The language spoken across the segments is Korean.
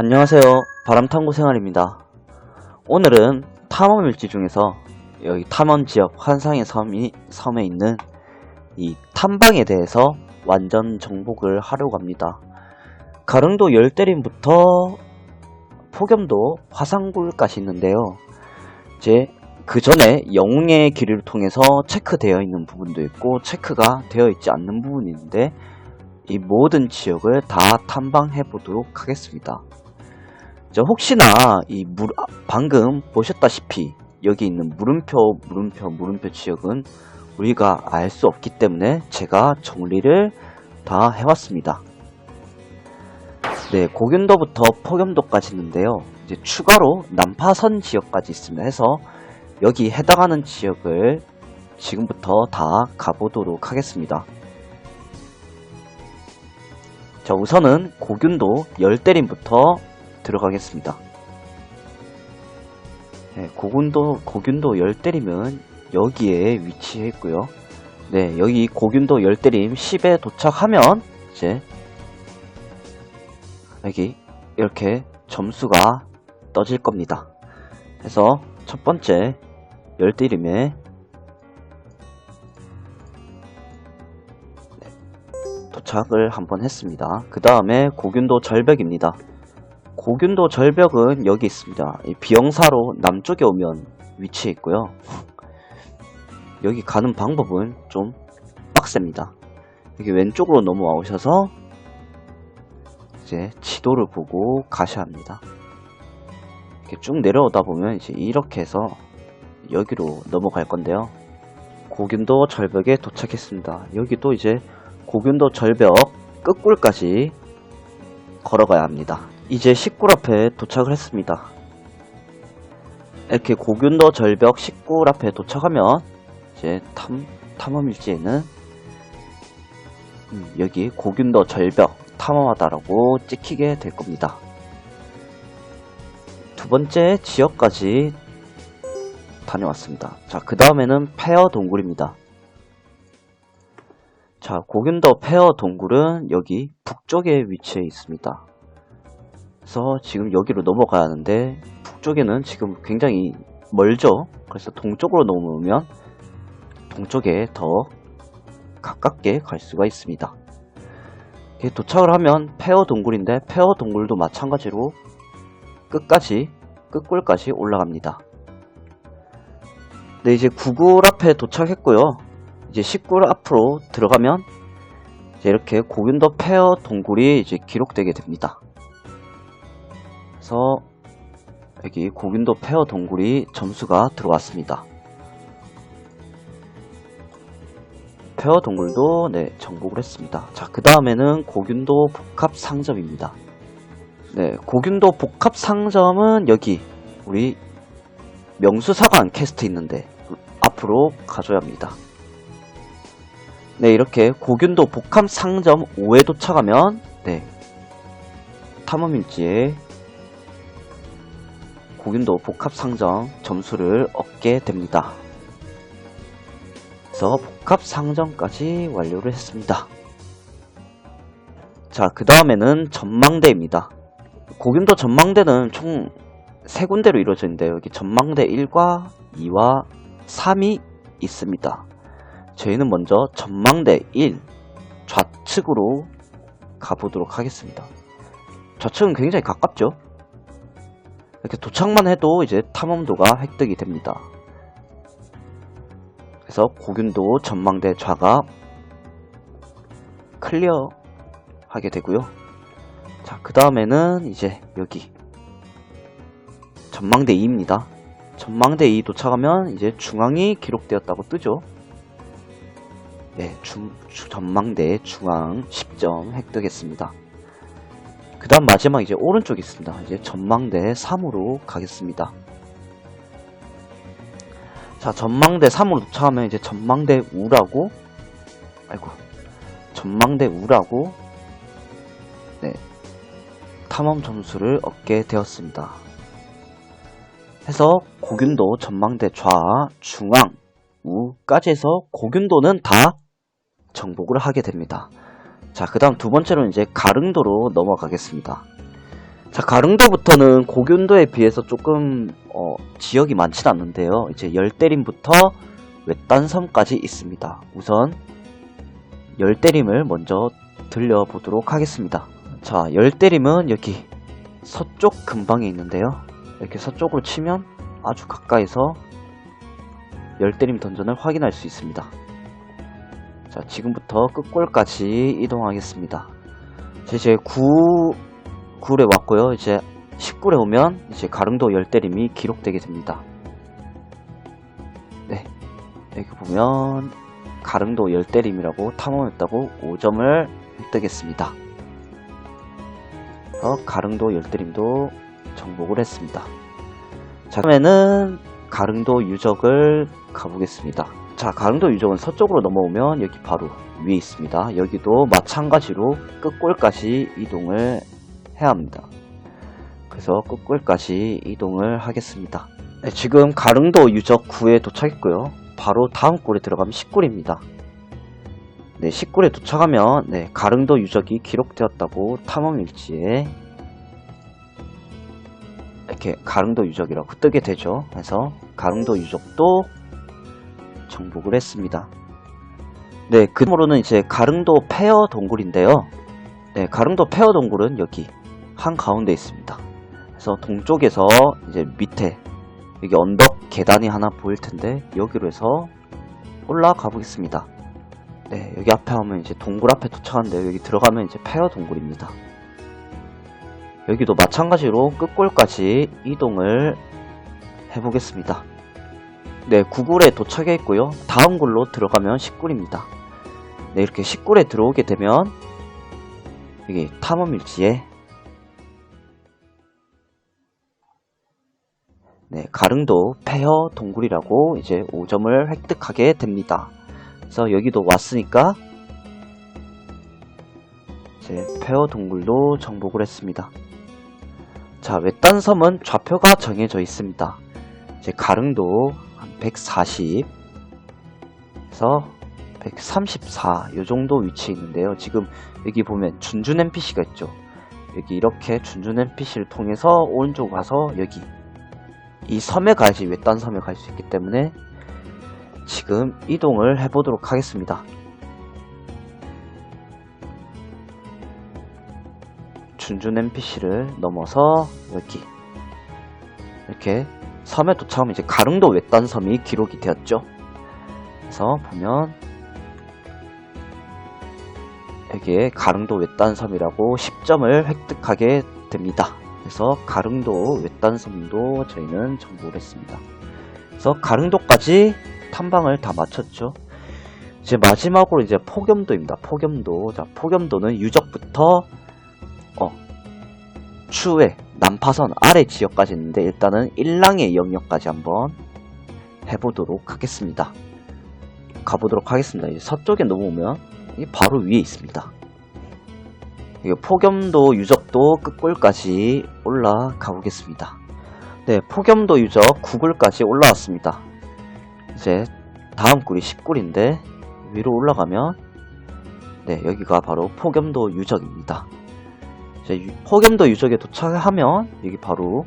안녕하세요. 바람탐구 생활입니다. 오늘은 탐험 일지 중에서 여기 탐험 지역 환상의 섬이 섬에 있는 이 탐방에 대해서 완전 정복을 하려고 합니다. 가릉도 열대림부터 폭염도 화산굴까지 있는데요. 이제 그 전에 영웅의 길을 통해서 체크되어 있는 부분도 있고 체크가 되어 있지 않는 부분이 있는데 이 모든 지역을 다 탐방해 보도록 하겠습니다. 저 혹시나 이 물, 아, 방금 보셨다시피 여기 있는 물음표, 물음표, 물음표 지역은 우리가 알 수 없기 때문에 제가 정리를 다 해왔습니다. 네, 고균도부터 폭염도까지 있는데요. 이제 추가로 난파선 지역까지 있습니다. 해서 여기 해당하는 지역을 지금부터 다 가보도록 하겠습니다. 자, 우선은 고균도 열대림부터 들어가겠습니다. 네, 고균도, 고균도 열대림은 여기에 위치해 있고요. 네, 여기 고균도 열대림 10에 도착하면 이제 여기 이렇게 점수가 떠질 겁니다. 그래서 첫 번째 열대림에 네, 도착을 한번 했습니다. 그 다음에 고균도 절벽입니다. 고균도 절벽은 여기 있습니다. 이 비영사로 남쪽에 오면 위치해 있고요. 여기 가는 방법은 좀 빡셉니다. 여기 왼쪽으로 넘어와 오셔서 이제 지도를 보고 가셔야 합니다. 이렇게 쭉 내려오다 보면 이제 이렇게 해서 여기로 넘어갈 건데요. 고균도 절벽에 도착했습니다. 여기도 이제 고균도 절벽 끝골까지 걸어가야 합니다. 이제 식굴 앞에 도착을 했습니다. 이렇게 고균도 절벽 식굴 앞에 도착하면 이제 탐, 탐험일지에는 음, 여기 고균도 절벽 탐험하다라고 찍히게 될 겁니다. 두 번째 지역까지 다녀왔습니다. 자, 그 다음에는 페어 동굴입니다. 자, 고균도 페어 동굴은 여기 북쪽에 위치해 있습니다. 그래서 지금 여기로 넘어가야 하는데 북쪽에는 지금 굉장히 멀죠. 그래서 동쪽으로 넘어오면 동쪽에 더 가깝게 갈 수가 있습니다. 도착을 하면 페어 동굴인데 페어 동굴도 마찬가지로 끝까지 끝골까지 올라갑니다. 네 이제 구굴 앞에 도착했고요. 이제 10굴 앞으로 들어가면 이제 이렇게 고균도 페어 동굴이 이제 기록되게 됩니다. 그래서 여기 고균도 페어 동굴이 점수가 들어왔습니다. 페어 동굴도 네 정복을 했습니다. 자 그 다음에는 고균도 복합 상점입니다. 네 고균도 복합 상점은 여기 우리 명수사관 캐스트 있는데 앞으로 가줘야 합니다. 네 이렇게 고균도 복합 상점 5에 도착하면 네 탐험일지에 고균도 복합 상점 점수를 얻게 됩니다. 그래서 복합 상점까지 완료를 했습니다. 자, 그 다음에는 전망대입니다. 고균도 전망대는 총 3군데로 이루어져 있는데 여기 전망대 1과 2와 3이 있습니다. 저희는 먼저 전망대 1 좌측으로 가보도록 하겠습니다. 좌측은 굉장히 가깝죠? 이렇게 도착만 해도 이제 탐험도가 획득이 됩니다. 그래서 고균도 전망대 좌가 클리어 하게 되고요. 자, 그 다음에는 이제 여기 전망대 2입니다. 전망대 2 도착하면 이제 중앙이 기록되었다고 뜨죠. 네, 중, 주- 전망대 중앙 10점 획득했습니다. 그 다음 마지막 이제 오른쪽에 있습니다. 이제 전망대 3으로 가겠습니다. 자, 전망대 3으로 도착하면 이제 전망대 우라고, 아이고, 전망대 우라고, 네, 탐험 점수를 얻게 되었습니다. 해서 고균도 전망대 좌, 중앙, 우까지 해서 고균도는 다 정복을 하게 됩니다. 자, 그 다음 두 번째로는 이제 가릉도로 넘어가겠습니다. 자, 가릉도부터는 고균도에 비해서 조금 어, 지역이 많진 않는데요. 이제 열대림부터 외딴섬까지 있습니다. 우선 열대림을 먼저 들려보도록 하겠습니다. 자, 열대림은 여기 서쪽 근방에 있는데요. 이렇게 서쪽으로 치면 아주 가까이서 열대림 던전을 확인할 수 있습니다. 자, 지금부터 끝골까지 이동하겠습니다. 자, 이제 9, 9에 왔고요. 이제 19에 오면 이제 가릉도 열대림이 기록되게 됩니다. 네. 여기 보면 가릉도 열대림이라고 탐험했다고 5점을 획득했습니다. 어, 가릉도 열대림도 정복을 했습니다. 자, 다음에는 가릉도 유적을 가보겠습니다. 자, 가릉도 유적은 서쪽으로 넘어오면 여기 바로 위에 있습니다. 여기도 마찬가지로 끝골까지 이동을 해야 합니다. 그래서 끝골까지 이동을 하겠습니다. 네, 지금 가릉도 유적 9에 도착했고요. 바로 다음 골에 들어가면 10골입니다. 네, 10골에 도착하면 네, 가릉도 유적이 기록되었다고 탐험일지에 이렇게 가릉도 유적이라고 뜨게 되죠. 그래서 가릉도 유적도 정복을 했습니다. 네, 그 다음으로는 이제 가릉도 페어 동굴인데요. 네, 가릉도 페어 동굴은 여기 한 가운데 있습니다. 그래서 동쪽에서 이제 밑에 여기 언덕 계단이 하나 보일 텐데 여기로 해서 올라가 보겠습니다. 네, 여기 앞에 하면 이제 동굴 앞에 도착하는데 여기 들어가면 이제 페어 동굴입니다. 여기도 마찬가지로 끝골까지 이동을 해보겠습니다. 네, 9굴에 도착했고요. 다음 굴로 들어가면 10굴입니다. 네, 이렇게 10굴에 들어오게 되면 여기 탐험 일지에 네, 가릉도 페어 동굴이라고 이제 5점을 획득하게 됩니다. 그래서 여기도 왔으니까 이제 페어 동굴도 정복을 했습니다. 자, 외딴 섬은 좌표가 정해져 있습니다. 이제 가릉도 한 140, 에서 134, 요 정도 위치에 있는데요. 지금 여기 보면 준준 NPC가 있죠. 여기 이렇게 준준 NPC를 통해서 오른쪽 가서 여기 이 섬에 가야지 외딴 섬에 갈 수 있기 때문에 지금 이동을 해보도록 하겠습니다. 준준 NPC를 넘어서 여기 이렇게 섬에 도착하면 이제 가릉도 외딴 섬이 기록이 되었죠. 그래서 보면 여기에 가릉도 외딴 섬이라고 10점을 획득하게 됩니다. 그래서 가릉도 외딴 섬도 저희는 정보를 했습니다. 그래서 가릉도까지 탐방을 다 마쳤죠. 이제 마지막으로 이제 폭염도입니다. 폭염도. 자, 폭염도는 유적부터 어, 추후에 난파선 아래 지역까지 있는데 일단은 일랑의 영역까지 한번 해보도록 하겠습니다. 가보도록 하겠습니다. 이제 서쪽에 넘어오면 바로 위에 있습니다. 이거 폭염도 유적도 끝골까지 올라가 보겠습니다. 네, 폭염도 유적 9굴까지 올라왔습니다. 이제 다음 굴이 10굴인데 위로 올라가면 네, 여기가 바로 폭염도 유적입니다. 폭염도 유적에 도착하면 여기 바로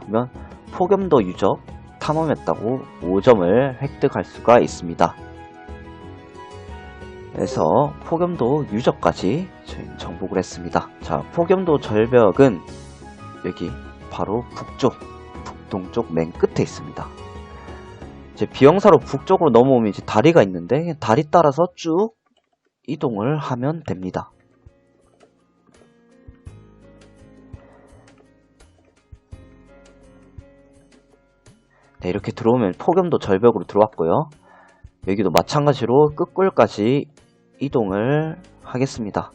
보면 폭염도 유적 탐험했다고 5점을 획득할 수가 있습니다. 그래서 폭염도 유적까지 정복을 했습니다. 자, 폭염도 절벽은 여기 바로 북쪽, 북동쪽 맨 끝에 있습니다. 이제 비영사로 북쪽으로 넘어오면 이제 다리가 있는데 다리 따라서 쭉 이동을 하면 됩니다. 네, 이렇게 들어오면 폭염도 절벽으로 들어왔고요. 여기도 마찬가지로 끝골까지 이동을 하겠습니다.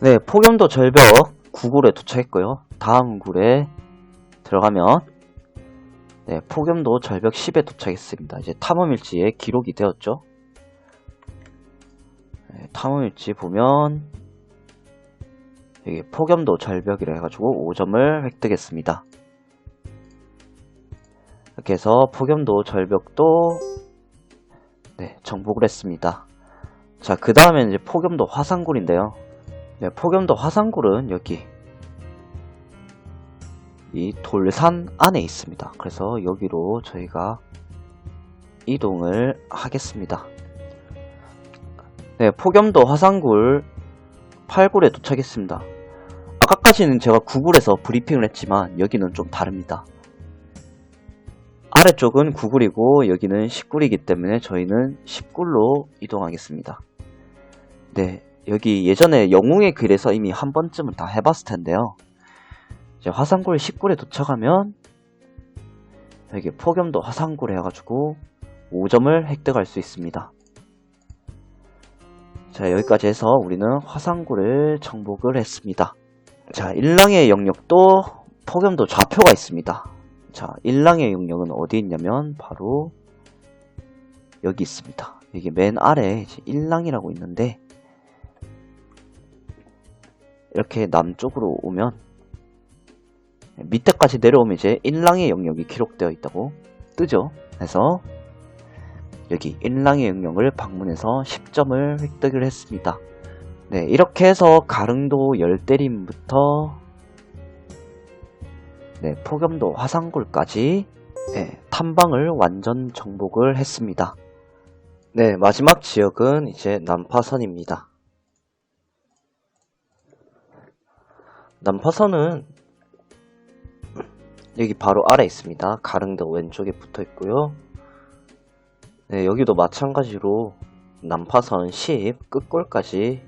네, 폭염도 절벽 9굴에 도착했고요. 다음 굴에 들어가면 네, 폭염도 절벽 10에 도착했습니다. 이제 탐험일지에 기록이 되었죠. 네, 탐험일지 보면 여기 폭염도 절벽이라 해가지고 5점을 획득했습니다. 이렇게 해서 폭염도 절벽도 네, 정복을 했습니다. 자, 그 다음에 이제 폭염도 화산굴인데요. 네, 폭염도 화산굴은 여기 이 돌산 안에 있습니다. 그래서 여기로 저희가 이동을 하겠습니다. 네, 폭염도 화산굴 8굴에 도착했습니다. 아까까지는 제가 9굴에서 브리핑을 했지만 여기는 좀 다릅니다. 아래쪽은 9굴이고 여기는 10굴이기 때문에 저희는 10굴로 이동하겠습니다. 네, 여기 예전에 영웅의 길에서 이미 한 번쯤은 다 해봤을 텐데요. 이제 화산굴 10굴에 도착하면 여기 폭염도 화산굴 해가지고 5점을 획득할 수 있습니다. 자, 여기까지 해서 우리는 화산굴을 정복을 했습니다. 자, 일랑의 영역도 폭염도 좌표가 있습니다. 자, 일랑의 영역은 어디 있냐면 바로 여기 있습니다. 여기 맨 아래에 일랑이라고 있는데 이렇게 남쪽으로 오면 밑에까지 내려오면 이제 일랑의 영역이 기록되어 있다고 뜨죠. 그래서 여기 일랑의 영역을 방문해서 10점을 획득을 했습니다. 네, 이렇게 해서 가릉도 열대림부터 네, 폭염도 화산굴까지 네, 탐방을 완전 정복을 했습니다. 네, 마지막 지역은 이제 난파선입니다. 난파선은 여기 바로 아래 있습니다. 가릉도 왼쪽에 붙어 있고요. 네, 여기도 마찬가지로 난파선 10 끝골까지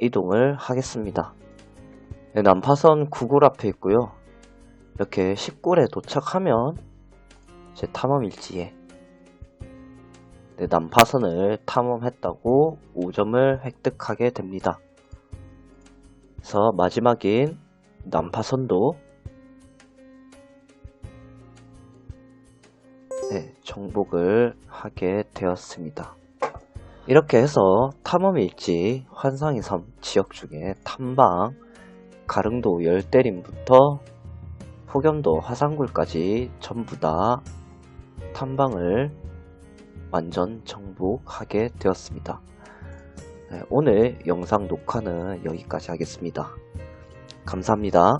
이동을 하겠습니다. 네, 난파선 9골 앞에 있고요. 이렇게 10골에 도착하면 제 탐험 일지에 네, 난파선을 탐험했다고 5점을 획득하게 됩니다. 그래서 마지막인 난파선도 네, 정복을 하게 되었습니다. 이렇게 해서 탐험일지 환상의 섬 지역 중에 탐방, 가릉도 열대림부터 폭염도 화산굴까지 전부 다 탐방을 완전 정복하게 되었습니다. 네, 오늘 영상 녹화는 여기까지 하겠습니다. 감사합니다.